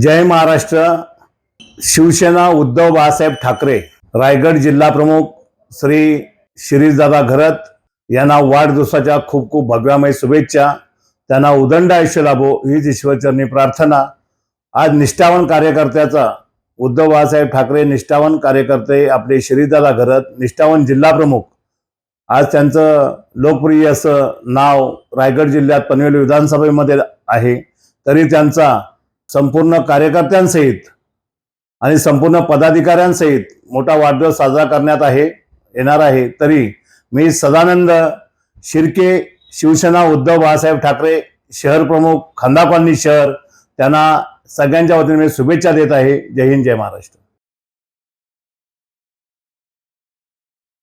जय महाराष्ट्र. शिवसेना उद्धव बाळासाहेब ठाकरे रायगड जिल्हा प्रमुख श्री शिरीषदादा घरत यांना वाढदिवसाच्या खूप खूप भव्यामय शुभेच्छा. त्यांना उदंड आयुष्य लाभो हीच ईश्वरचरणी प्रार्थना. आज निष्ठावान कार्यकर्त्याचा उद्धव बाळासाहेब ठाकरे निष्ठावान कार्यकर्ते आपले शिरीषदादा घरत निष्ठावान जिल्हा प्रमुख. आज त्यांचं लोकप्रिय असं नाव रायगड जिल्ह्यात पनवेल विधानसभेमध्ये आहे. तरी त्यांचा संपूर्ण कार्यकर्त्यांसहित आणि संपूर्ण पदाधिकाऱ्यांसहित मोठा वाढदिवस साजरा करण्यात आहे येणार आहे. तरी मी सदानंद शिर्के शिवसेना उद्धव बाळासाहेब ठाकरे शहर प्रमुख खंदा शहर त्यांना सगळ्यांच्या वतीने मी शुभेच्छा देत आहे. जय हिंद जय महाराष्ट्र.